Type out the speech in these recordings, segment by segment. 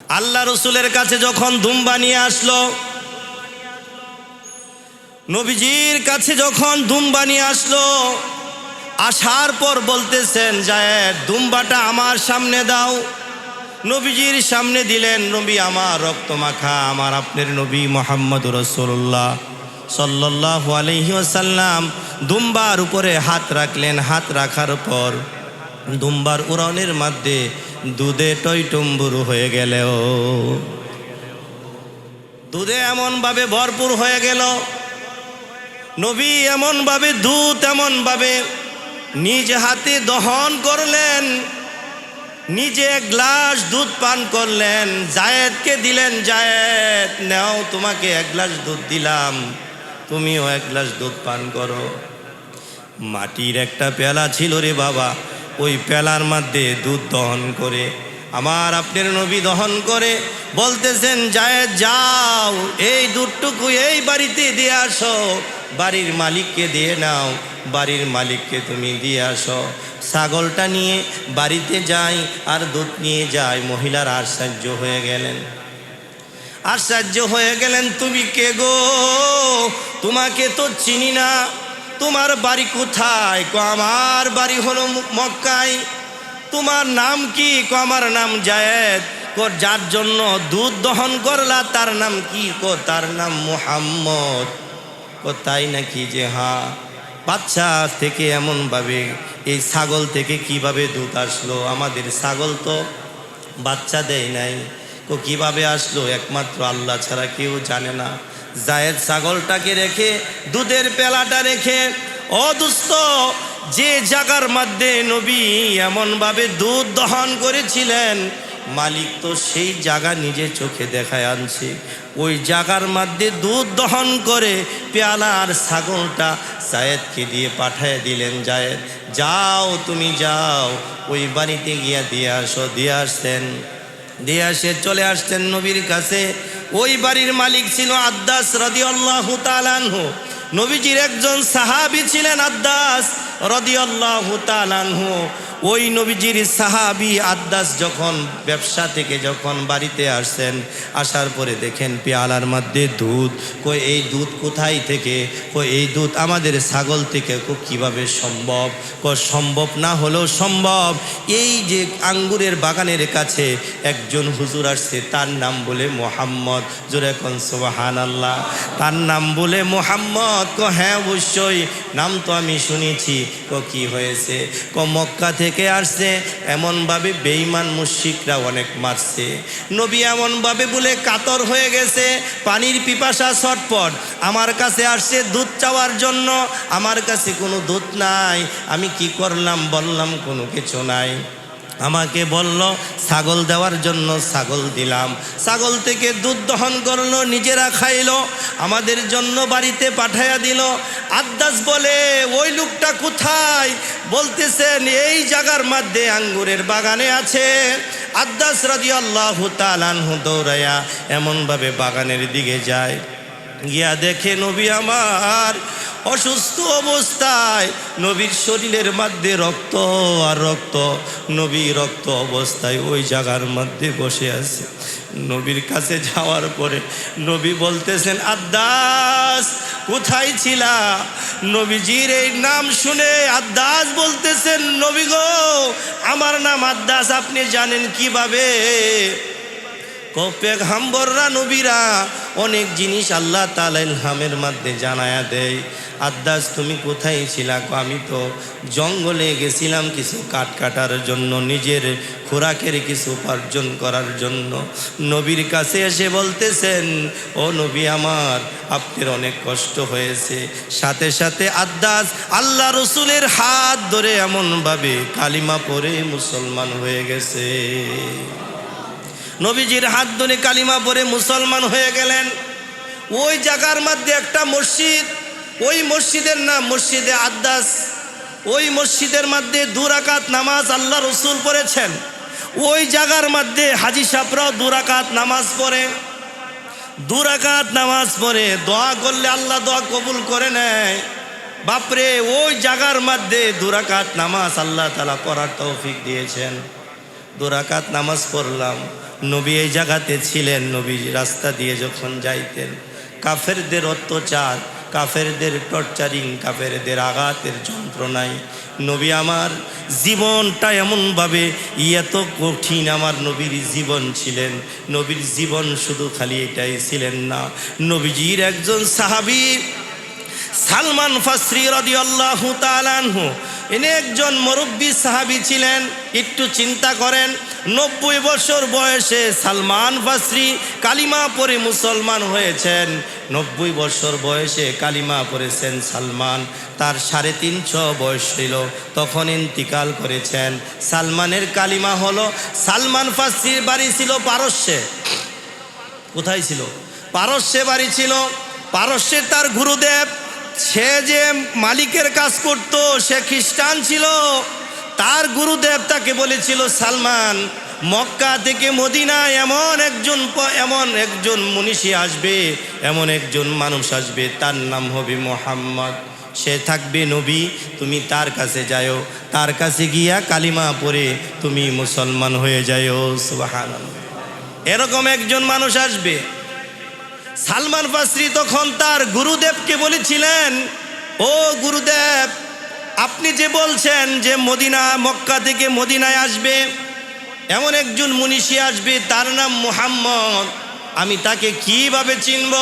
আল্লাহ রসুলের কাছে যখন দুম্বা নিয়ে আসলো, নবীজির কাছে যখন দুম্বা নিয়ে আসলো, আসার পর বলতেছেন, জায়েদ, দুম্বাটা আমার সামনে দাও। নবীজির সামনে দিলেন, নবী, আমার রক্ত মাখা, আমার আপনার নবী মোহাম্মদ রসুল্লাহ সাল্লাহ আলহি আসাল্লাম দুম্বার উপরে হাত রাখলেন। হাত রাখার পর দুম্বার উড়ানের মধ্যে দুধে টইটুম্বুর হয়ে গেলেও। দুধে এমনভাবে ভরপুর হয়ে গেল। নবী এমনভাবে দুধ এমনভাবে নিজ হাতে দহন করলেন। নিজে এক গ্লাস দুধ পান করলেন। জায়েদকে দিলেন, জায়েদ, নাও, তোমাকে এক গ্লাস দুধ দিলাম। তুমিও এক গ্লাস দুধ পান করো। মাটির একটা পেলা ছিল রে বাবা। ওই পেলার মধ্যে দুধ দহন করে, আমার আপনার নবী দহন করে, বলতেছেন জায়েদ যাও, এই দুধটুকু এই বাড়িতে দিয়ে আসো, বাড়ির মালিককে দিয়ে নাও, বাড়ির মালিককে তুমি দিয়ে আসো। ছাগলটা নিয়ে বাড়িতে যাই আর দুধ নিয়ে যায় মহিলার আশ্চর্য হয়ে গেলেন। আশ্চর্য হয়ে গেলেন, তুমি কে গো? তোমাকে তো চিনি না তোমার বাড়ি কোথায়? কো, আমার বাড়ি হলো মক্কায়। তোমার নাম কি? কো, আমার নাম জায়েদ। কো, যার জন্য দুধ দহন করলা, তার নাম কি? কো, তার নাম মুহাম্মদ। ও তাই নাকি যে, হা, বাচ্চা থেকে এমনভাবে এই ছাগল থেকে কীভাবে দুধ আসলো? আমাদের ছাগল তো বাচ্চা দেয় নাই। ও কীভাবে আসলো? একমাত্র আল্লাহ ছাড়া কেউ জানে না। জায়েদ ছাগলটাকে রেখে, দুধের পেলাটা রেখে অদুস্থ যে জায়গার মধ্যে নবী এমনভাবে দুধ দহন করেছিলেন, মালিক তো সেই জায়গা নিজে চোখে দেখায় আনছে। ওই জায়গার মধ্যে দুধ দহন করে পেয়ালা আর ছাগলটা জায়েদকে দিয়ে পাঠিয়ে দিলেন, জায়েদ, যাও, তুমি যাও, ওই বাড়িতে গিয়া দিয়ে আসো, দিয়ে আসতেন দিয়ে সে চলে আসতেন নবীর কাছে। ওই বাড়ির মালিক ছিল আদাস রদি আল্লাহ তালানহু নবীজির একজন সাহাবি ছিলেন আদাস রদি আল্লাহ তালানহু ওই নবীজির সাহাবি আদ্দাস যখন ব্যবসা থেকে যখন বাড়িতে আসছেন, আসার পরে দেখেন পেয়ালার মধ্যে দুধ। কই, এই দুধ কোথায় থেকে? কই, এই দুধ আমাদের ছাগল থেকে। কো কীভাবে সম্ভব? কো সম্ভব না হলেও সম্ভব। এই যে আঙ্গুরের বাগানের কাছে একজন হুজুর আসছে, তার নাম বলে মোহাম্মদ। জোরে কন সোহান আল্লাহ তার নাম বলে মোহাম্মদ। কো হ্যাঁ অবশ্যই। নাম তো আমি শুনেছি। কো কি হয়েছে? কো মক্কা থেকে আসছে, এমনভাবে বেইমান মুশিকরা অনেক মারছে। নবী এমনভাবে বলে কাতর হয়ে গেছে, পানির পিপাসা ছটপট। আমার কাছে আসছে দুধ চাওয়ার জন্য, আমার কাছে কোনো দুধ নাই, আমি কি করলাম বললাম কোনো কিছু নাই। আমাকে বলল, ছাগল দেওয়ার জন্য ছাগল দিলাম। ছাগল থেকে দুধ দহন করল, নিজেরা খাইলো, আমাদের জন্য বাড়িতে পাঠাইয়া দিল। আদ্দাস বলে, ওই লোকটা কোথায়? বলতেছেন, এই জায়গার মধ্যে আঙ্গুরের বাগানে আছে। আদ্দাস রাজি আল্লাহ তালানহু দৌড়াইয়া এমনভাবে বাগানের দিকে যায়। গিয়া দেখে নবী আমার অসুস্থ অবস্থায়। নবীর শরীরের মধ্যে রক্ত আর রক্ত, নবী রক্ত অবস্থায় ওই জায়গার মধ্যে বসে আছে। নবীর কাছে যাওয়ার পরে নবী বলতেছেন, আদ্দাস, কোথায় ছিলা? নবীজির এই নাম শুনে আদ্দাস বলতেছেন, নবী গো, আমার নাম আদ্দাস, আপনি জানেন কীভাবে? কপেক হাম্বররা নবীরা অনেক জিনিস আল্লাহ তালা ইলহামের মধ্যে জানায়া দেয়। আদাস, তুমি কোথায় ছিলা আমি তো জঙ্গলে গেছিলাম কিছু কাঠ কাটার জন্য, নিজের খোরাকের কিছু উপার্জন করার জন্য। নবীর কাছে এসে বলতেছেন, ও নবী আমার, আপনার অনেক কষ্ট হয়েছে। সাথে সাথে আদাস, আল্লাহ রসুলের হাত ধরে এমনভাবে কালিমা পরে মুসলমান হয়ে গেছে। নবীজির হাত ধরে কালিমা পরে মুসলমান হয়ে গেলেন। ওই জায়গার মধ্যে একটা মসজিদ, ওই মসজিদের নাম মসজিদে আদ্দাস। ওই মসজিদের মধ্যে দুরাকাত নামাজ আল্লাহ রসুল পড়েছেন। ওই জায়গার মধ্যে হাজি সাপরাও দুরাকাত নামাজ পড়ে। দুরাকাত নামাজ পড়ে, দোয়া করলে আল্লাহ দোয়া কবুল করে নেয়। বাপরে, ওই জায়গার মধ্যে দুরাকাত নামাজ আল্লাহ তালা পড়ার তৌফিক দিয়েছেন। দুরাকাত নামাজ পড়লাম। নবী এই জায়গাতে ছিলেন, নবী রাস্তা দিয়ে যখন যাইতেন, কাফেরদের অত্যাচার, কাফেরদের টর্চারিং, কাফেরদের আঘাতের যন্ত্রণায় নবী আমার জীবনটা এমনভাবে, এত কঠিন আমার নবীর জীবন ছিলেন। নবীর জীবন শুধু খালি এটাই ছিলেন না। নবীজির একজন সাহাবী সালমান ফাসরি রদি আল্লাহ তালানহু ইনি একজন মুরব্বী সাহাবি ছিলেন, একটু চিন্তা করেন, নব্বই বছর বয়সে সালমান ফাসরি কালিমা পরে মুসলমান হয়েছেন। নব্বই বছর বয়সে কালিমা পড়েছেন সালমান, তার সাড়ে তিনশো বয়স ছিল, তখন ইন্তিকাল করেছেন। সালমানের কালিমা হলো, সালমান ফাসরির বাড়ি ছিল পারস্যে। কোথায় ছিল? পারস্যে বাড়ি ছিল পারস্যের তার গুরুদেব সে যে মালিকের কাজ করত, সে খ্রিস্টান ছিল। তার গুরুদেব তাকে বলেছিল, সালমান, মক্কা থেকে মদিনা এমন একজন এমন একজন মনীষী আসবে, এমন একজন মানুষ আসবে, তার নাম হবে মোহাম্মদ। সে থাকবে নবী, তুমি তার কাছে যাও তার কাছে গিয়া কালিমা পরে তুমি মুসলমান হয়ে যাও সুবাহান এরকম একজন মানুষ আসবে। সালমান ফাসরি তখন তার গুরুদেবকে বলেছিলেন, ও গুরুদেব, আপনি যে বলছেন যে মদিনা, মক্কা থেকে মদিনায় আসবে, এমন একজন মনীষী আসবে, তার নাম মুহাম্মদ, আমি তাকে কীভাবে চিনব?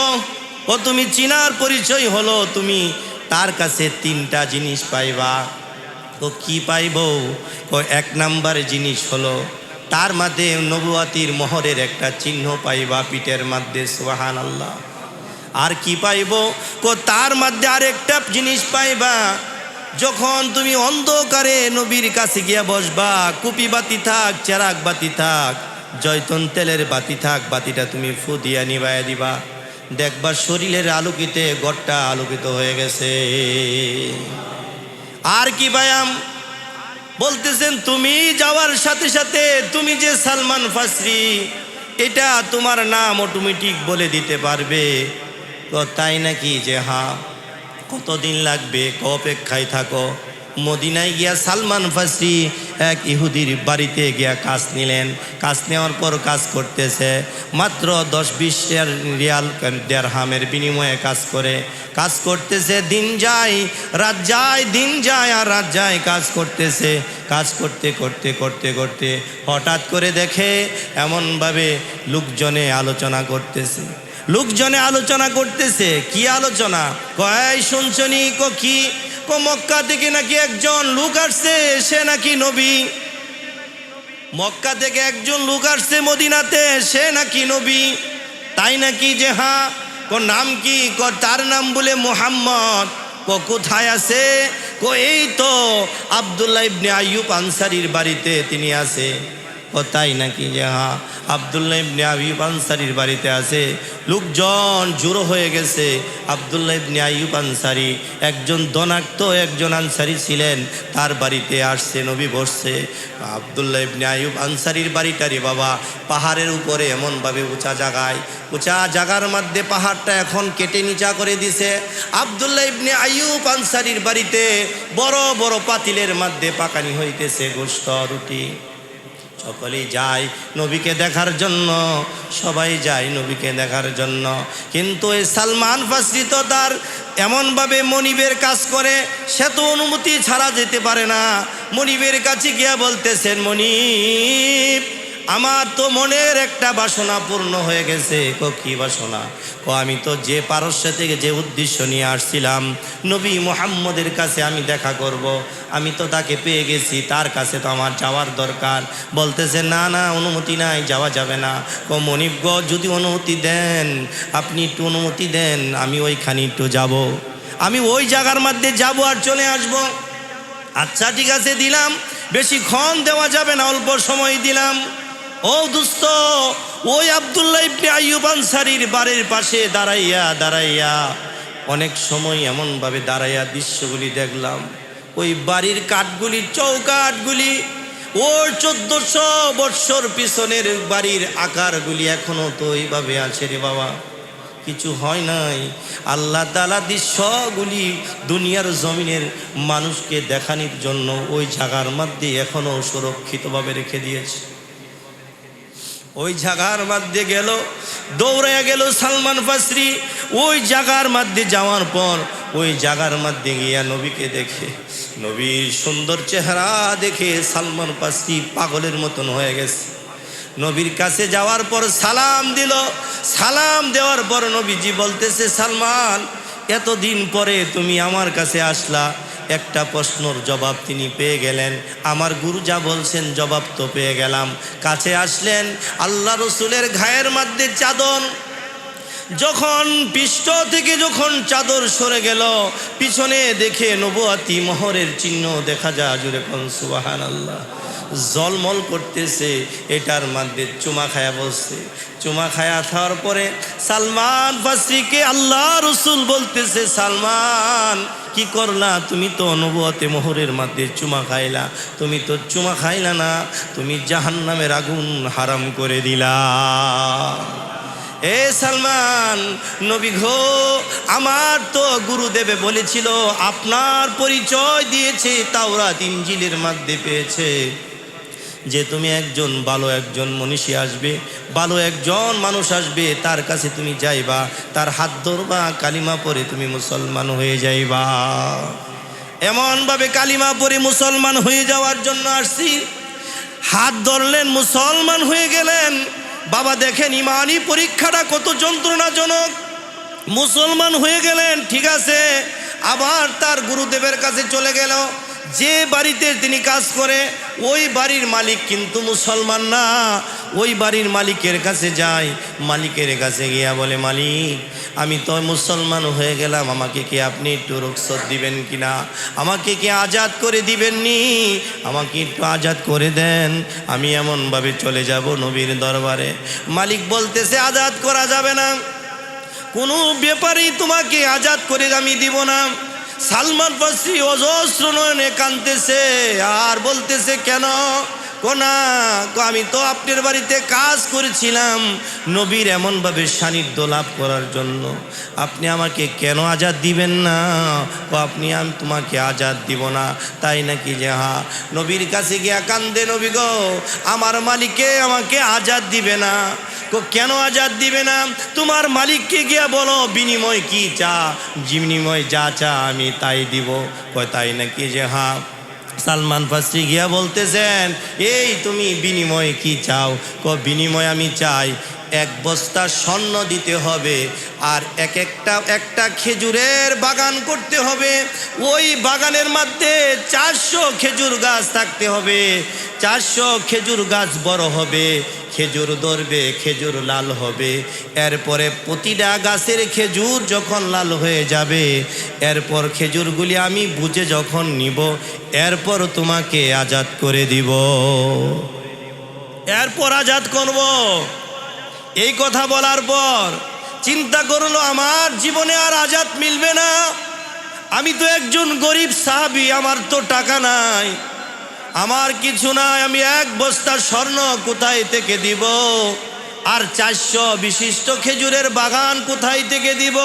ও তুমি চিনার পরিচয় হলো, তুমি তার কাছে তিনটা জিনিস পাইবা। তো কি পাইব? ও এক নাম্বার জিনিস হলো তার মধ্যে নবুয়াতির মোহরের একটা চিহ্ন পাইবা পিঠের মধ্যে সোহান আল্লাহ আর কি পাইব? কো তার মধ্যে আরেকটা জিনিস পাইবা, যখন তুমি অন্ধকারে নবীর কাছে গিয়া বসবা, কুপি বাতি থাক চেরাক বাতি থাক, জয়তন তেলের বাতি থাক, বাতিটা তুমি ফু দিয়া নিবাইয়া দিবা। দেখবা শরীরের আলোকিতে গড়টা আলোকিত হয়ে গেছে। আর কি ব্যায়াম বলতেছেন, তুমি যাওয়ার সাথে সাথে তুমি যে সালমান ফাসরি, এটা তোমার নাম অটোমেটিক বলে দিতে পারবে। তো তাই নাকি যে হা কতদিন লাগবে? ক অপেক্ষায় থাকো। মদিনায় গিয়া সালমান ফাসরি এক ইহুদির বাড়িতে গিয়া কাজ নিলেন। কাজ নেওয়ার পর কাজ করতেছে। মাত্র দশ বিশ রিয়াল দেড় হামের বিনিময়ে কাজ করে। কাজ করতেছে, দিন যায়, রাত যায়, দিন যায় আর রাত যায় কাজ করতেছে। কাজ করতে করতে করতে করতে হঠাৎ করে দেখে এমনভাবে লোকজনে আলোচনা করতেছে। লোকজনে আলোচনা করতেছে, কি আলোচনা? কয় শুনছনি কো? মক্কা থেকে নাকি একজন লোক আসছে, সে নাকি নবী। মক্কা থেকে একজন লোক আসছে মদিনাতে, সে নাকি নবী। তাই নাকি যে হ্যাঁ কো নাম কি, ক তার নাম বলে মোহাম্মদ, ক কোথায় আছে? কো এই তো আবদুল্লাহ ইবনে আইয়ুব আনসারির বাড়িতে তিনি আছে। ও তাই নাকি যে হ্যাঁ আবদুল্লাহ ইবনে আইয়ুব আনসারির বাড়িতে আছে। লোকজন জোরো হয়ে গেছে। আবদুল্লাহ ইবনে আইয়ুব আনসারি, একজন দনাক্ত, একজন আনসারি ছিলেন। তার বাড়িতে আসছে, নবী বসছে। আবদুল্লাহ ইবনে আইয়ুব আনসারির বাড়িটারি বাবা, পাহাড়ের উপরে এমনভাবে উঁচা জায়গায়। উঁচা জায়গার মধ্যে পাহাড়টা এখন কেটে নিচা করে দিছে। আবদুল্লাহ ইবনে আইয়ুব আনসারির বাড়িতে বড় বড় পাতিলের মধ্যে পাকানি হইতেছে গোস্ত, রুটি। সকলেই যায় নবীকে দেখার জন্য। সবাই যায় নবীকে দেখার জন্য। কিন্তু এই সালমান ফাসরি তো তার এমনভাবে মনিবের কাজ করে, সে তো অনুমতি ছাড়া যেতে পারে না। মনিবের কাছে গিয়া বলতেছেন, মনিব আমার তো মনের একটা বাসনা পূর্ণ হয়ে গেছে কো বাসনা ও আমি তো যে পারস্য থেকে যে উদ্দেশ্য নিয়ে আসছিলাম, নবী মোহাম্মদের কাছে আমি দেখা করব। আমি তো তাকে পেয়ে গেছি, তার কাছে তো আমার যাওয়ার দরকার বলতেছে, না না, অনুমতি নাই, যাওয়া যাবে না ও মনিব যদি অনুমতি দেন, আপনি একটু অনুমতি দেন, আমি ওইখানে একটু যাব। আমি ওই জায়গার মধ্যে যাব আর চলে আসব। আচ্ছা ঠিক আছে, দিলাম বেশিক্ষণ দেওয়া যাবে না, অল্প সময় দিলাম ও দুস্থ ওই আবদুল্লাহ ইবনে আইয়ুব আনসারির বাড়ির পাশে দাঁড়াইয়া দাঁড়াইয়া অনেক সময় এমনভাবে দাঁড়াইয়া দৃশ্যগুলি দেখলাম। ওই বাড়ির কাঠগুলি, চৌকাঠগুলি, ওর চোদ্দশো বৎসর পিছনের বাড়ির আকারগুলি এখনও তো ওইভাবে আছে রে বাবা। কিছু হয় নাই। আল্লাহ তালা দৃশ্যগুলি দুনিয়ার জমিনের মানুষকে দেখানির জন্য ওই জায়গার মধ্যে এখনও সুরক্ষিতভাবে রেখে দিয়েছে। ওই জায়গার মধ্যে গেল দৌড়ে গেল সালমান ফাসরি ওই জায়গার মধ্যে যাওয়ার পর, ওই জায়গার মধ্যে গিয়া নবীকে দেখে। নবীর সুন্দর চেহারা দেখে সালমান ফাসরি পাগলের মতন হয়ে গেছে। নবীর কাছে যাওয়ার পর সালাম দিল। সালাম দেওয়ার পর নবীজি বলতেছে, সালমান, এতদিন পরে তুমি আমার কাছে আসলা। একটা প্রশ্নর জবাব তিনি পেয়ে গেলেন। আমার গুরু যা বলছেন জবাব তো পেয়ে গেলাম। কাছে আসলেন, আল্লাহ রসুলের ঘায়ের মধ্যে চাদর। যখন পৃষ্ঠ থেকে যখন চাদর সরে গেল, পিছনে দেখে নবুয়াতি মোহরের চিহ্ন দেখা যায়। জুড়ে কোন সুবাহান আল্লাহ জলমল করতেছে, এটার মধ্যে চুমা খায়া বসছে। চুমা খায়া খাওয়ার পরে সালমান ফাসরিকে আল্লাহ রসুল বলতেছে, সালমান কি করলা? তুমি তো অনুবতে মোহরের মধ্যে চুমা খাইলা। তুমি তো চুমা খাইলা না, তুমি জাহান নামের আগুন হারাম করে দিলা। এ সালমান, নবী ঘো আমার তো গুরুদেবে বলেছিল, আপনার পরিচয় দিয়েছে তাওরা তিনজিলের মধ্যে পেয়েছে। যে তুমি একজন ভালো একজন মনীষী আসবে, ভালো একজন মানুষ আসবে, তার কাছে তুমি যাইবা, তার হাত ধরবা, কালিমা পরে তুমি মুসলমান হয়ে যাইবা। এমনভাবে কালিমা পরে মুসলমান হয়ে যাওয়ার জন্য আসছি। হাত ধরলেন, মুসলমান হয়ে গেলেন। বাবা দেখেন, ইমানি পরীক্ষাটা কত যন্ত্রণাজনক। মুসলমান হয়ে গেলেন, ঠিক আছে। আবার তার গুরুদেবের কাছে চলে গেল। যে বাড়িতে তিনি কাজ করে, ওই বাড়ির মালিক কিন্তু মুসলমান না। ওই বাড়ির মালিকের কাছে যায়, মালিকের কাছে গিয়া বলে, মালিক, আমি তো মুসলমান হয়ে গেলাম, আমাকে কি আপনি একটু রুখসত দিবেন কি না? আমাকে কি আজাদ করে দিবেননি? আমাকে একটু আজাদ করে দেন, আমি এমনভাবে চলে যাব নবীর দরবারে। মালিক বলতেছে, আজাদ করা যাবে না। কোনো ব্যাপারেই তোমাকে আজাদ করে আমি দিব না। সালমান ফাসরি অজস্র নয়নে কানতেছে আর বলতেছে, কেন? কোনা আমি তো আপনার বাড়িতে কাজ করেছিলাম নবীর এমনভাবে সান্নিধ্য লাভ করার জন্য। আপনি আমাকে কেন আজাদ দিবেন না? ও আপনি, আমি তোমাকে আজাদ দিব না। তাই নাকি যে, হা, নবীর কাছে গিয়া কান্দে নবী গো, আমার মালিকে আমাকে আজাদ দিবে না। কেন আজাদ দিবে না? তোমার মালিককে গিয়া বলো, বিনিময় কি চা? বিনিময় যা চা, আমি তাই দিব। কয়, তাই নাকি যে হ্যাঁ। সালমান ফাসরি গিয়া বলতেছেন, এই তুমি বিনিময়ে কি চাও? ক বিনিময় আমি চাই। এক বস্তা স্বর্ণ দিতে হবে আর এক একটা একটা খেজুরের বাগান করতে হবে। ওই বাগানের মধ্যে চারশো খেজুর গাছ থাকতে হবে। চারশো খেজুর গাছ বড় হবে, খেজুর ধরবে, খেজুর লাল হবে। এরপরে প্রতিটা গাছের খেজুর যখন লাল হয়ে যাবে, এরপর খেজুরগুলি আমি বুঝে যখন নিব, এরপর তোমাকে আজাদ করে দিব। এরপর আজাদ করব। এই কথা বলার পর চিন্তা করল, আমার জীবনে আর আজাদ মিলবে না। আমি তো একজন গরিব সাহাবি, আমার তো টাকা নাই। আমার কিছু নাই, আমি এক বস্তা স্বর্ণ কোথায় থেকে দিব? আর চারশো বিশিষ্ট খেজুরের বাগান কোথায় থেকে দিব?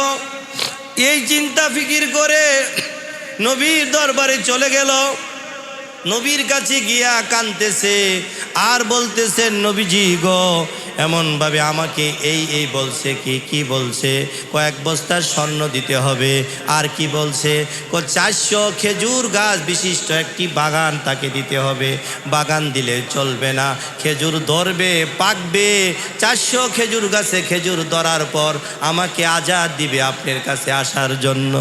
এই চিন্তা ফিকির করে নবীর দরবারে চলে গেল। নবীর কাছে গিয়া কানতেছে, আর বলতেছে নবীজি গো এমনভাবে আমাকে এই এই বলছে, কি কি বলছে, কয়েক বস্তার স্বর্ণ দিতে হবে। আর কি বলছে, কো চারশো খেজুর গাছ বিশিষ্ট একটি বাগান তাকে দিতে হবে। বাগান দিলে চলবে না, খেজুর ধরবে, পাকবে। চারশো খেজুর গাছে খেজুর ধরার পর আমাকে আজাদ দিবে আপনার কাছে আসার জন্য।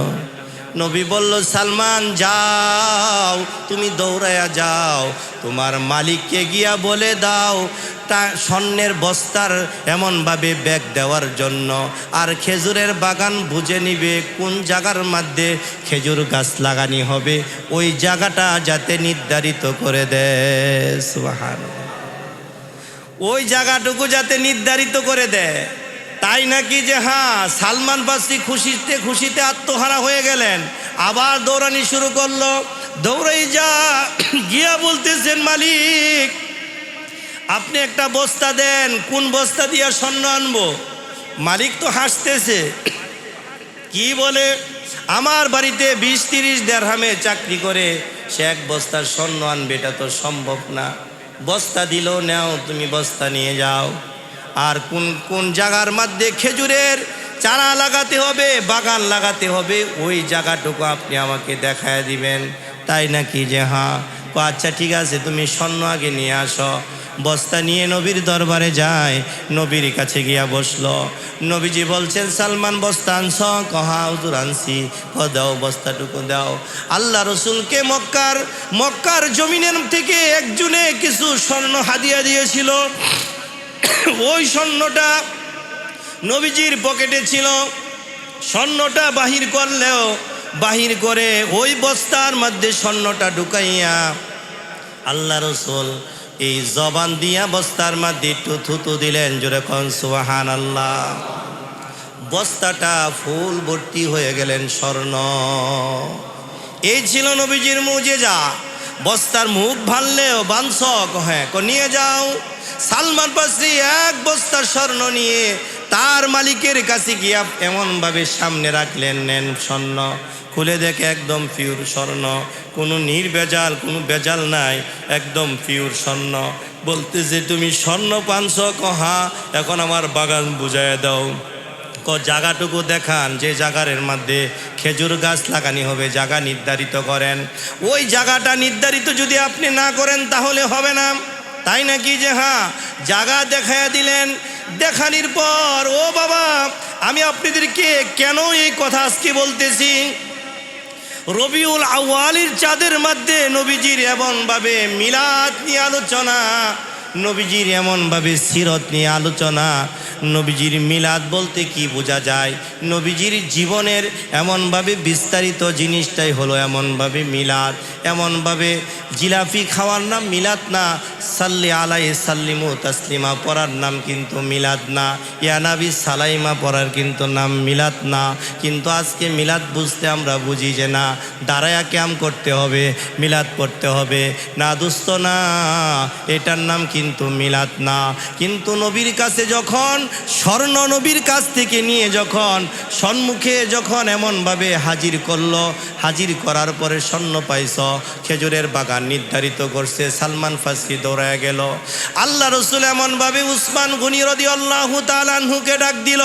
নবী বলল, সালমান, যাও, তুমি দৌড়াইয়া যাও, তোমার মালিককে গিয়া বলে দাও, তা স্বর্ণের বস্তার এমনভাবে ব্যাগ দেওয়ার জন্য, আর খেজুরের বাগান বুঝে নিবে, কোন জায়গার মধ্যে খেজুর গাছ লাগানি হবে, ওই জায়গাটা যাতে নির্ধারিত করে দেয় সুবহানাল্লাহ। ওই জায়গাটুকু যাতে নির্ধারিত করে দেয় তাই নাকি যে হ্যাঁ সালমান বাসি খুশিতে খুশিতে আত্মহারা হয়ে গেলেন। আবার দৌড়ানি শুরু করল। দৌড়াই যা, গিয়া বলতেছেন, মালিক, আপনি একটা বস্তা দেন, কোন বস্তা দিয়া স্বর্ণ আনব? মালিক তো হাসতেছে। কি বলে? আমার বাড়িতে বিশ তিরিশ দেড়হামে চাকরি করে, সে এক বস্তার স্বর্ণ আনবে, এটা তো সম্ভব না। বস্তা দিল, নেও তুমি বস্তা নিয়ে যাও। আর কোন কোন জায়গার মধ্যে খেজুরের চারা লাগাতে হবে, বাগান লাগাতে হবে, ওই জায়গাটুকু আপনি আমাকে দেখায় দিবেন। তাই নাকি যে হ্যাঁ? আচ্ছা ঠিক আছে, তুমি স্বর্ণ আগে নিয়ে আসো। বস্তা নিয়ে নবীর দরবারে যায়, নবীর কাছে গিয়া বসল। নবীজি বলছেন, সালমান, বস্তা আনছ? কহা, হুজুর, আনছি। দাও, বস্তাটুকু দাও। আল্লাহ রসুলকে মক্কার মক্কার জমিনের থেকে একজনে কিছু স্বর্ণ হাদিয়া দিয়েছিল। ওই স্বর্ণটা নবীজির পকেটে ছিল। স্বর্ণটা বাহির করলেও, বাহির করে ওই বস্তার মধ্যে স্বর্ণটা ঢুকাইয়া আল্লাহ রসুল এই জবান দিয়া বস্তার মধ্যে একটু থুতু দিলেন, জোরে কন সুবাহান আল্লাহ বস্তাটা ফুল ভর্তি হয়ে গেলেন স্বর্ণ। এই ছিল নবীজির মুজে যা বস্তার মুখ ভাললেও বাঞ্ছ হ্যাঁ নিয়ে যাও। সালমান পাশরি এক বস্তা স্বর্ণ নিয়ে তার মালিকের কাছে গিয়া এমনভাবে সামনে রাখলেন, নেন স্বর্ণ। খুলে দেখে একদম পিওর স্বর্ণ। কোনো নির্বেজাল, কোনো বেজাল নাই, একদম পিওর স্বর্ণ। বলতে যে তুমি স্বর্ণ পাঁচশো কহা? এখন আমার বাগান বুঝায় দাও। ক, জায়গাটুকু দেখান, যে জায়গার মধ্যে খেজুর গাছ লাগানি হবে, জায়গা নির্ধারিত করেন। ওই জায়গাটা নির্ধারিত যদি আপনি না করেন, তাহলে হবে না। তাই নাকি যে হ্যাঁ জাগা দেখাইয়া দিলেন? দেখানির পর, ও বাবা, আমি আপনাদেরকে কেন এই কথা আজকে বলতেছি? রবিউল আওয়ালির চাঁদের মধ্যে নবীজির এমনভাবে মিলাদ নিয়ে আলোচনা, নবীজির এমনভাবে সিরত নিয়ে আলোচনা নবীজির মিলাদ বলতে কি বোঝা যায়? নবীজির জীবনের এমনভাবে বিস্তারিত জিনিসটাই হলো এমনভাবে মিলাদ। এমনভাবে জিলাপি খাওয়ার নাম মিলাদ না, সাল্লি আলাই সাল্লিমু তাসলিমা পড়ার নাম কিন্তু মিলাদ না। ইয়ানাবি সালাইমা পড়ার কিন্তু নাম মিলাদ না। কিন্তু আজকে মিলাদ বুঝতে আমরা বুঝি যে না, দাঁড়ায়া ক্যাম করতে হবে, মিলাদ পড়তে হবে। না দুস্থ না, এটার নাম কিন্তু মিলাদ না। কিন্তু নবীর কাছে যখন স্বর্ণ নবীর কাছ থেকে নিয়ে যখন সম্মুখে যখন এমনভাবে হাজির করল, হাজির করার পরে স্বর্ণ পাইছ, খেজুরের বাগান নির্ধারিত করছে, সালমান ফাসি দৌড়ায় গেল। আল্লাহ রসুল এমনভাবে উসমান গুনি রদি আল্লাহ তালানহুকে ডাক দিল।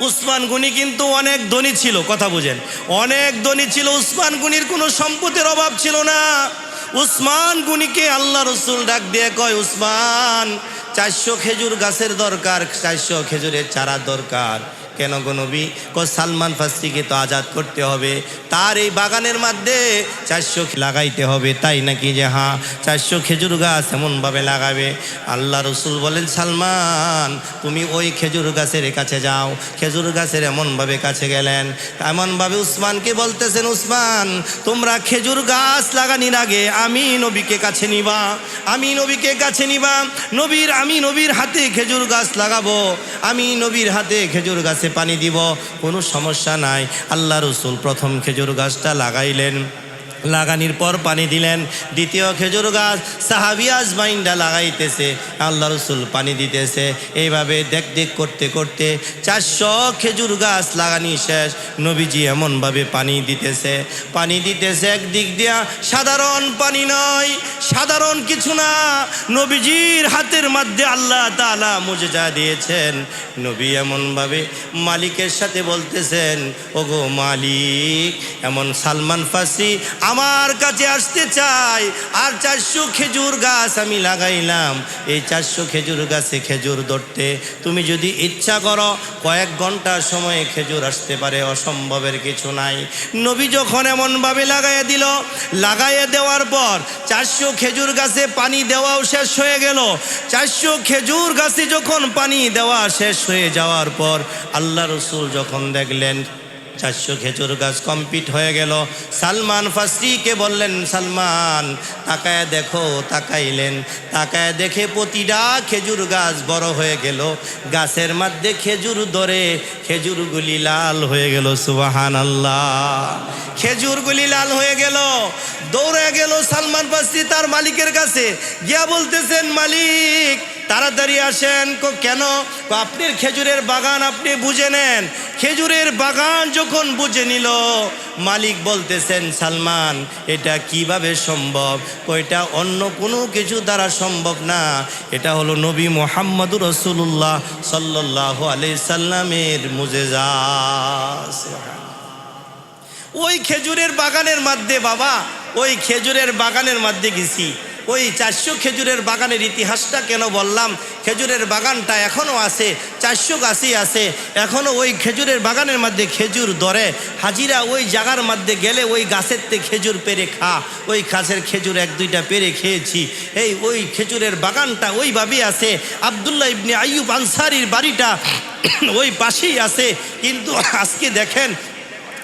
উসমান গুনি কিন্তু অনেক ধনী ছিল, কথা বুঝেন। অনেক ধনী ছিল, উসমান গুনির কোনো সম্পদের অভাব ছিল না। উসমান গুনিকে আল্লাহ রসুল ডাক দিয়ে কয়, উসমান চারশো খেজুর গাছের দরকার চারশো খেজুরের চারা দরকার। কেন গো নবী? ক সালমান ফাস্তিকে তো আজাদ করতে হবে। তার এই বাগানের মধ্যে চারশো লাগাইতে হবে, তাই নাকি যে হ্যাঁ চারশো খেজুর গাছ এমনভাবে লাগাবে। আল্লাহ রসুল বলেন, সালমান, তুমি ওই খেজুর গাছের কাছে যাও। খেজুর গাছের এমনভাবে কাছে গেলেন। এমনভাবে উসমানকে বলতেছেন, উসমান, তোমরা খেজুর গাছ লাগানির আগে আমি নবীকে কাছে নিবা। আমি নবীকে কাছে নিবা। নবীর, আমি নবীর হাতে খেজুর গাছ লাগাবো। আমি নবীর হাতে খেজুর গাছে পানি দিব কোনো সমস্যা নাই। আল্লাহ রসুল প্রথম খেজুর গাছটা লাগাইলেন। লাগানির পর পানি দিলেন। দ্বিতীয় খেজুর গাছ সাহাবি আজমাইনটা লাগাইতেছে। আল্লাহ রসুল পানি দিতেছে। এইভাবে দেখ দেখ করতে করতে চারশো খেজুর গাছ লাগানি শেষ। নবীজি এমনভাবে পানি দিতেছে। পানি দিতেছে একদিক দিয়া সাধারণ পানি নয়, সাধারণ কিছু না। নবীজির হাতের মধ্যে আল্লাহ তালা মুজেজা দিয়েছেন। নবী এমনভাবে মালিকের সাথে বলতেছেন, ওগো মালিক, এমন সালমান ফাসি আমার কাছে আসতে চাই। আর চারশো খেজুর গাছ আমি লাগাইলাম। এই চারশো খেজুর গাছে খেজুর ধরতে তুমি যদি ইচ্ছা করো, কয়েক ঘণ্টা সময়ে খেজুর আসতে পারে, অসম্ভবের কিছু নাই। নবী যখন এমনভাবে লাগাইয়া দিল, লাগাইয়া দেওয়ার পর চারশো খেজুর গাছে পানি দেওয়াও শেষ হয়ে গেল। চারশো খেজুর গাছে যখন পানি দেওয়া শেষ হয়ে যাওয়ার পর আল্লাহ রসুল যখন দেখলেন চারশো খেজুর গাছ কমপ্লিট হয়ে গেল। সালমান ফাসরিকে বললেন, সালমান, তাকায় দেখো, তাকাইলেন। তাকায় দেখে প্রতিটা খেজুর গাছ বড় হয়ে গেল। গাছের মধ্যে খেজুর ধরে, খেজুরগুলি লাল হয়ে গেল সুবাহান আল্লাহ খেজুরগুলি লাল হয়ে গেল। দৌড়ে গেল সালমান ফাসরি তার মালিকের কাছে। গিয়া বলতেছেন, মালিক তাড়াতাড়ি আসেন, কো, কেন? আপনার খেজুরের বাগান আপনি বুঝে নেন। খেজুরের বাগান যখন বুঝে নিল, মালিক বলতেছেন, সালমান, এটা কীভাবে সম্ভব? ওইটা অন্য কোনো কিছু দ্বারা সম্ভব না। এটা হলো নবী মোহাম্মদুর রসুল্লাহ সাল্লাহ আলি সাল্লামের মুজেজা। ওই খেজুরের বাগানের মধ্যে, বাবা, ওই খেজুরের বাগানের মধ্যে গেছি। ওই চারশো খেজুরের বাগানের ইতিহাসটা কেন বললাম? খেজুরের বাগানটা এখনও আছে, চারশো গাছই আছে। এখনও ওই খেজুরের বাগানের মধ্যে খেজুর ধরে। হাজিরা ওই জায়গার মধ্যে গেলে ওই গাছের তে খেজুর পেরে খা। ওই গাছের খেজুর এক দুইটা পেরে খেয়েছি। এই ওই খেজুরের বাগানটা ওইভাবেই আছে। আবদুল্লাহ ইবনে আইয়ুব আনসারির বাড়িটা ওই পাশেই আছে। কিন্তু আজকে দেখেন,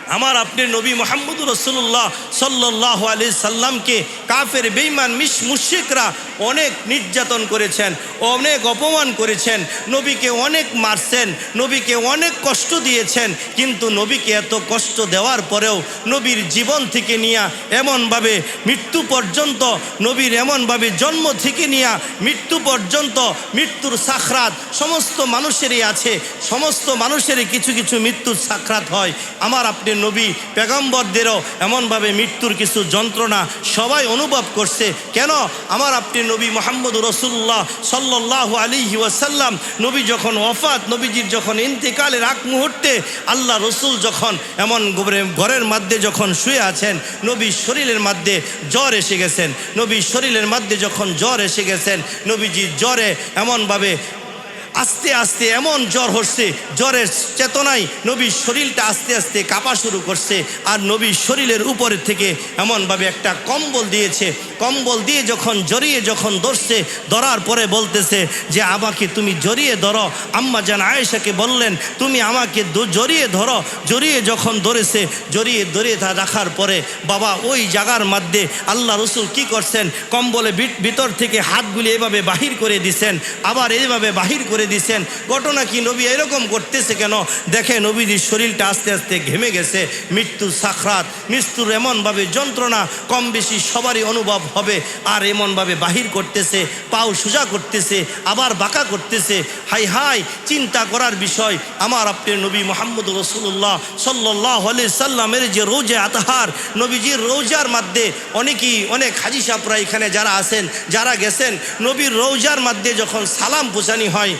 আমার আপনি নবী মোহাম্মদ রসুল্লাহ সাল্লাহ আলি সাল্লামকে কাফের বেইমান মিস মুশিকরা অনেক নির্যাতন করেছেন, অনেক অপমান করেছেন, নবীকে অনেক মারছেন, নবীকে অনেক কষ্ট দিয়েছেন, কিন্তু নবীকে এত কষ্ট দেওয়ার পরেও নবীর জীবন থেকে নিয়ে এমনভাবে মৃত্যু পর্যন্ত, নবীর এমনভাবে জন্ম থেকে নিয়ে মৃত্যু পর্যন্ত মৃত্যুর সাখরাত সমস্ত মানুষেরই আছে, সমস্ত মানুষেরই কিছু কিছু মৃত্যুর সাক্ষাৎ হয়। আমার আপনি নবী, পেগম্বরদেরও এমনভাবে মৃত্যুর কিছু যন্ত্রণা সবাই অনুভব করছে। কেন? আমার আপনি নবী মোহাম্মদ রসুল্লাহ সাল্লাহ আলী ওয়াসাল্লাম, নবী যখন ওফাত, নবীজির যখন ইন্তেকালের আগ মুহূর্তে আল্লাহ রসুল যখন এমন ঘরে- ঘরের মধ্যে যখন শুয়ে আছেন, নবীর শরীরের মধ্যে জ্বর এসে গেছেন, নবীর শরীরের মধ্যে যখন জ্বর এসে গেছেন, নবীজির জ্বরে এমনভাবে আস্তে আস্তে এমন জ্বর হচ্ছে, জ্বরের চেতনায় নবীর শরীরটা আস্তে আস্তে কাঁপা শুরু করছে আর নবীর শরীরের উপরের থেকে এমনভাবে একটা কম্বল দিয়েছে। কম্বল দিয়ে যখন জড়িয়ে যখন ধরছে, ধরার পরে বলতেছে যে, আমাকে তুমি জড়িয়ে ধরো। আম্মা জান আয়েশাকে বললেন, তুমি আমাকে জড়িয়ে ধরো। জড়িয়ে যখন ধরেছে, জড়িয়ে ধরে তা রাখার পরে বাবা ওই জায়গার মধ্যে আল্লাহ রসুল কি করছেন? কম্বলে ভিত- ভিতর থেকে হাতগুলি এভাবে বাহির করে দিছেন। আবার এইভাবে বাহির করে দিছেন। ঘটনা কি নবী এরকম করতেছে কেন? দেখে নবীজির শরীরটা আস্তে আস্তে ঘেমে গেছে। মৃত্যুর সাখরাত মৃত্যুর এমনভাবে যন্ত্রণা, কম বেশি সবারই অনুভব হবে। আর এমনভাবে বাহির করতেছে, পাও সোজা করতেছে, আবার বাঁকা করতেছে। হাই হাই, চিন্তা করার বিষয়। আমার আপনি নবী মোহাম্মদ রসুল্লাহ সাল্লাহ সাল্লামের যে রোজে আতাহার, নবীজির রোজার মধ্যে অনেকেই, অনেক হাজি সাপরা এখানে যারা আছেন, যারা গেছেন, নবীর রোজার মধ্যে যখন সালাম পোষানি হয়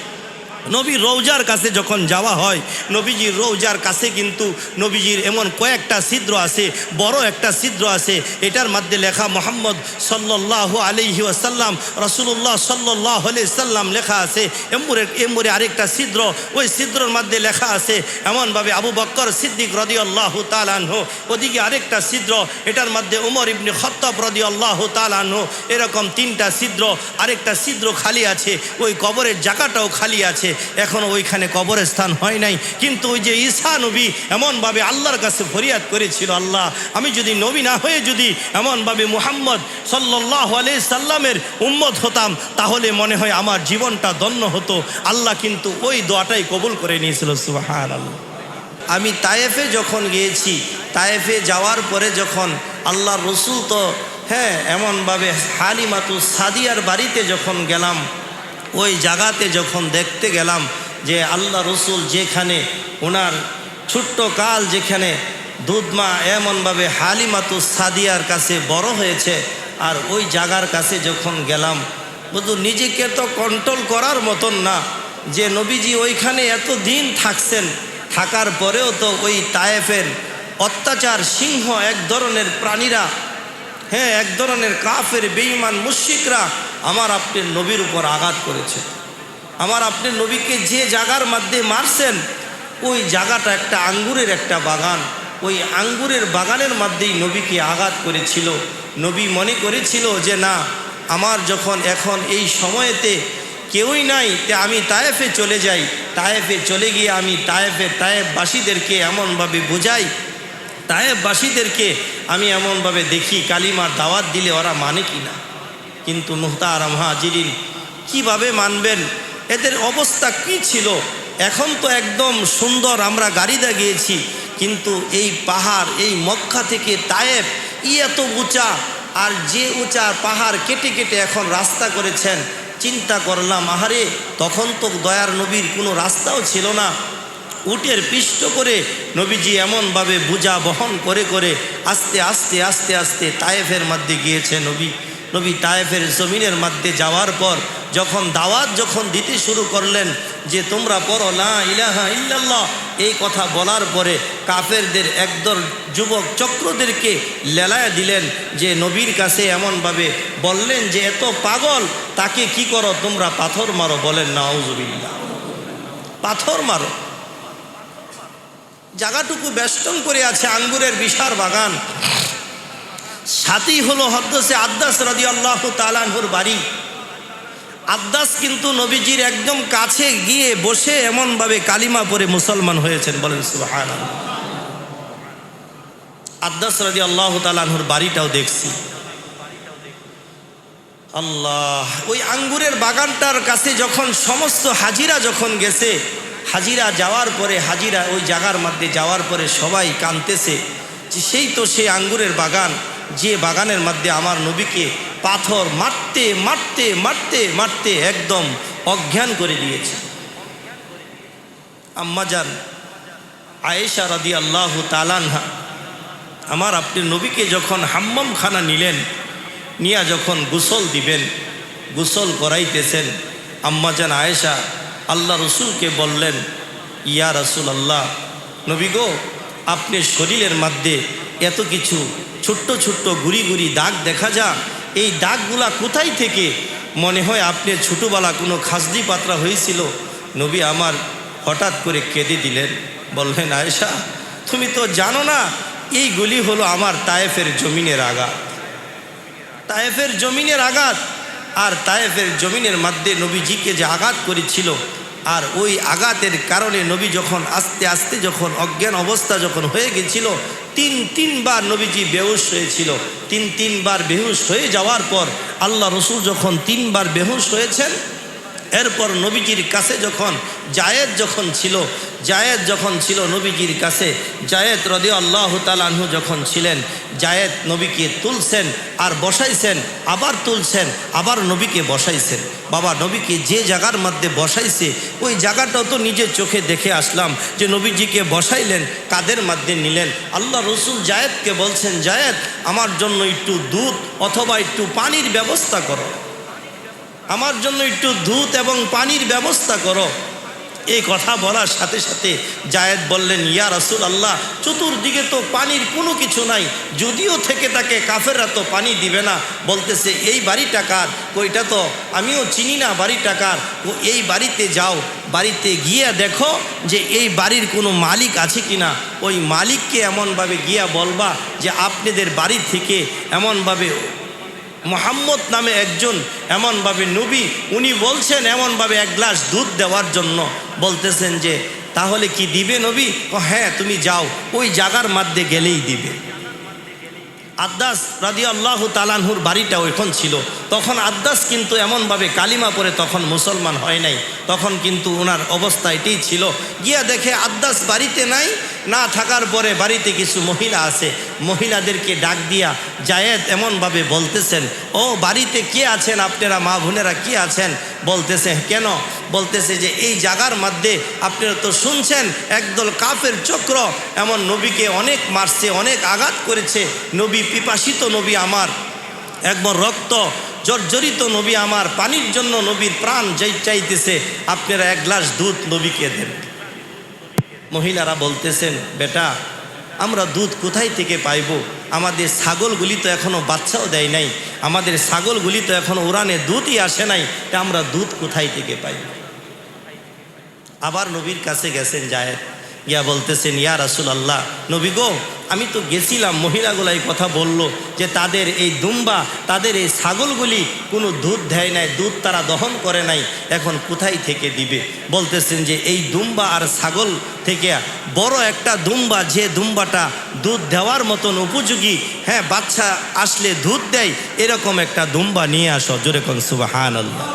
নবীর রৌজার কাছে যখন যাওয়া হয় নবীজির রৌজার কাছে কিন্তু নবীজির এমন কয়েকটা ছিদ্র আছে, বড় একটা ছিদ্র আছে, এটার মধ্যে লেখা মোহাম্মদ সাল্লাহ আলিহি আসাল্লাম রসুল্লাহ সাল্লাহ সাল্লাম লেখা আছে, এমরে এমরে আরেকটা ছিদ্র, ওই ছিদ্রর মধ্যে লেখা আছে, এমনভাবে আবু বক্কর সিদ্দিক রদি আল্লাহ তালানহ ওদিকে আরেকটা ছিদ্র, এটার মধ্যে উমর ইবনে খত্তব রদি আল্লাহ তালানহ এরকম তিনটা ছিদ্র, আরেকটা ছিদ্র খালি আছে, ওই কবরের জায়গাটাও খালি আছে এখনও ওইখানে কবরের স্থান হয় নাই। কিন্তু ওই যে ঈসা নবী এমনভাবে আল্লাহর কাছে ফরিয়াদ করেছিল, আল্লাহ, আমি যদি নবী না হয়ে যদি এমনভাবে মুহাম্মদ সাল্লাহ আলি সাল্লামের উম্মত হতাম, তাহলে মনে হয় আমার জীবনটা দন্য হতো। আল্লাহ কিন্তু ওই দোয়াটাই কবুল করে নিয়েছিল সুহান আল্লাহ আমি তায়েফে যখন গিয়েছি, তায়েফে যাওয়ার পরে যখন আল্লাহ রসুল তো হ্যাঁ এমনভাবে হালিমাতু সাদিয়ার বাড়িতে যখন গেলাম ওই জায়গাতে যখন দেখতে গেলাম যে আল্লাহ রসুল যেখানে, ওনার ছোট্ট কাল যেখানে দুধমা এমনভাবে হালিমাতু সাদিয়ার কাছে বড় হয়েছে, আর ওই জায়গার কাছে যখন গেলাম, বুঝু, নিজেকে তো কন্ট্রোল করার মতন না, যে নবীজি ওইখানে এত দিন থাকছেন, থাকার পরেও তো ওই তায়েফের অত্যাচার, সিংহ এক ধরনের প্রাণীরা হ্যাঁ এক ধরনের কাফের, বেঈমান মুশিকরা আমার আপনার নবীর উপর আঘাত করেছে। আমার আপনার নবীকে যে জায়গার মধ্যে মারছেন, ওই জায়গাটা একটা আঙ্গুরের একটা বাগান। ওই আঙ্গুরের বাগানের মধ্যেই নবীকে আঘাত করেছিল। নবী মনে করেছিল যে, না, আমার যখন এখন এই সময়েতে কেউই নাই, তে আমি তায়েফে চলে যাই। তায়েফে চলে গিয়ে আমি তায়েফে, তায়েফবাসীদেরকে এমনভাবে বোঝাই তায়েববাসীদেরকে আমি এমনভাবে দেখি, কালিমার দাওয়াত দিলে ওরা মানে কি না? কিন্তু মুহতারাম হাজিরিন কীভাবে মানবেন? এদের অবস্থা কি ছিল? এখন তো একদম সুন্দর, আমরা গাড়িতে গিয়েছি, কিন্তু এই পাহাড়, এই মক্কা থেকে তায়েব ই এত উঁচা, আর যে উঁচা পাহাড় কেটে কেটে এখন রাস্তা করেছেন, চিন্তা করলাম, আহারে, তখন তো দয়ার নবীর কোনো রাস্তাও ছিল না। উটের পিষ্ট করে নবীজি এমনভাবে বুঝা বহন করে করে আস্তে আস্তে আস্তে আস্তে তায়েফের মধ্যে গিয়েছে নবী। নবী তায়েফের জমিনের মধ্যে যাওয়ার পর যখন দাওয়াত যখন দিতে শুরু করলেন যে তোমরা পড়ো, লা ইলাহা ইল্লাল্লাহ, এই কথা বলার পরে কাফেরদের একদল যুবক চক্রদেরকে লেলায় দিলেন যে নবীর কাছে এমনভাবে বললেন যে, এত পাগল, তাকে কি করো, তোমরা পাথর মারো বলেন নাউজুবিল্লাহ পাথর মারো। জায়গাটুকু বেষ্টন করে আছে আঙ্গুরের বিশাল বাগান। সাথেই হলো হদ্দসে আদ্দাস রাজি আল্লাহ তালানহুর বাড়ি। আদ্দাস কিন্তু নবীজির একদম কাছে গিয়ে বসে এমনভাবে কালিমা পরে মুসলমান হয়েছেন বলেন সুবাহান আদ্দাস রাজি আল্লাহ তালানহুর বাড়িটাও দেখছি। আল্লাহ, ওই আঙ্গুরের বাগানটার কাছে যখন সমস্ত হাজিরা যখন গেছে হাজিরা যাওয়ার পরে, হাজিরা ওই জায়গার মধ্যে যাওয়ার পরে সবাই কানতেছে যে সেই তো সেই আঙ্গুরের বাগান, যে বাগানের মধ্যে আমার নবীকে পাথর মারতে মারতে মারতে মারতে একদম অজ্ঞান করে দিয়েছে। আম্মাজান আয়েশা রাদি আল্লাহ তালানহা আমার আপনি নবীকে যখন হাম্মাম খানা নিলেন, নিয়া যখন গোসল দিবেন, গোসল করাইতেছেন আম্মাজান আয়েশা আল্লাহ রসুলকে বললেন, ইয়া রসুল আল্লাহ নবী গো, আপনি শরীরের মধ্যে এত কিছু ছোট্ট ছোট্ট গুড়ি গুড়ি দাগ দেখা যা, এই দাগগুলা কোথায় থেকে? মনে হয় আপনি ছোটোবেলা কোনো খাসদি পাত্রা হয়েছিল। নবী আমার হঠাৎ করে কেঁদে দিলেন, বললেন, আয়েশা, তুমি তো জানো না, এই এইগুলি হলো আমার তায়েফের জমিনের আঘাত। তায়েফের জমিনের আঘাত আর তায়েফের জমিনের মধ্যে নবীজিকে যে আঘাত করেছিল আর ওই আঘাতের কারণে নবী যখন আস্তে আস্তে যখন অজ্ঞান অবস্থা যখন হয়ে গেছিল, তিন তিনবার নবীজি বেহুশ হয়েছিল। তিন তিনবার বেহুশ হয়ে যাওয়ার পর আল্লাহ রসুল যখন তিনবার বেহুশ হয়েছেন, এরপর নবীজির কাছে যখন জায়েদ যখন ছিল জায়েদ যখন ছিল নবীজির কাছে, জায়েদ রদি আল্লাহ তালাহু যখন ছিলেন, জায়েদ নবীকে তুলছেন আর বসাইছেন, আবার তুলছেন, আবার নবীকে বসাইছেন। বাবা, নবীকে যে জায়গার মধ্যে বসাইছে, ওই জায়গাটাও তো নিজের চোখে দেখে আসলাম যে নবীজিকে বসাইলেন, কাদের মধ্যে নিলেন? আল্লাহ রসুল জায়েদকে বলছেন, জায়েদ, আমার জন্য একটু দুধ অথবা একটু পানির ব্যবস্থা করো। আমার জন্য একটু দুধ এবং পানির ব্যবস্থা করো। এই কথা বলার সাথে সাথে জায়েদ বললেন, ইয়া রাসুল আল্লাহ চতুর্দিকে তো পানির কোনো কিছু নাই, যদিও থেকে তাকে কাফেররা তো পানি দিবে না। বলতেছে, এই বাড়িটা কার? ওইটা তো, আমিও চিনি না বাড়িটা কার? ও এই বাড়িতে যাও, বাড়িতে গিয়ে দেখো যে এই বাড়ির কোনো মালিক আছে কি না ওই মালিককে এমনভাবে গিয়া বলবা যে, আপনাদের বাড়ি থেকে এমনভাবে মোহাম্মদ নামে একজন এমনভাবে নবী, উনি বলছেন এমনভাবে এক গ্লাস দুধ দেওয়ার জন্য। বলতেছেন যে, তাহলে কি দিবে নবী? ও হ্যাঁ তুমি যাও, ওই জায়গার মধ্যে গেলেই দিবে। আদ্দাস রাদি আল্লাহ তালানহুর বাড়িটা ওইখন ছিল। তখন আদ্দাস কিন্তু এমনভাবে কালিমা পরে তখন মুসলমান হয় নাই। তখন কিন্তু ওনার অবস্থা এটাই ছিল। গিয়া দেখে আদ্দাস বাড়িতে নাই না থাকার পরে বাড়িতে কিছু মহিলা আছে। মহিলাদেরকে ডাক দিয়া জায়েদ এমনভাবে বলতেছেন, ও, বাড়িতে কে আছেন আপনারা? মা বোনেরা কে আছেন? বলতেছে, কেন? বলতেছে যে, এই জায়গার মধ্যে আপনারা তো শুনছেন, একদল কাফের চক্র এমন নবীকে অনেক মারছে, অনেক আঘাত করেছে। নবী পিপাসিত নবী আমার, একবার রক্ত জর্জরিত নবী আমার, পানির জন্য নবীর প্রাণ যাই চাইতেছে আপনারা এক গ্লাস দুধ নবীকে দেন। মহিলারা বলতেছেন, বেটা, আমরা দুধ কোথায় থেকে পাইব? আমাদের ছাগলগুলি তো এখনও বাচ্চাও দেয় নাই। আমাদের ছাগলগুলি তো এখনও উড়ানে দুধই আসে নাই, তা আমরা দুধ কোথায় থেকে পাই? আবার নবীর কাছে গেছেন জায়েদ। গিয়া বলতেছেন, ইয়া রাসুল আল্লাহ নবী গো আমি তো গেছিলাম মহিলাগুলো এই কথা বলল যে তাদের এই দুম্বা, তাদের এই ছাগলগুলি কোনো দুধ দেয় নাই, দুধ তারা দহন করে নাই, এখন কোথায় থেকে দিবে? বলতেছেন যে এই দুম্বা আর ছাগল থেকে বড় একটা দুম্বা, যে দুম্বাটা দুধ দেওয়ার মতন উপযোগী হ্যাঁ বাচ্চা আসলে দুধ দেয়, এরকম একটা দুম্বা নিয়ে আসো, জোরে কোন সুবাহান আল্লাহ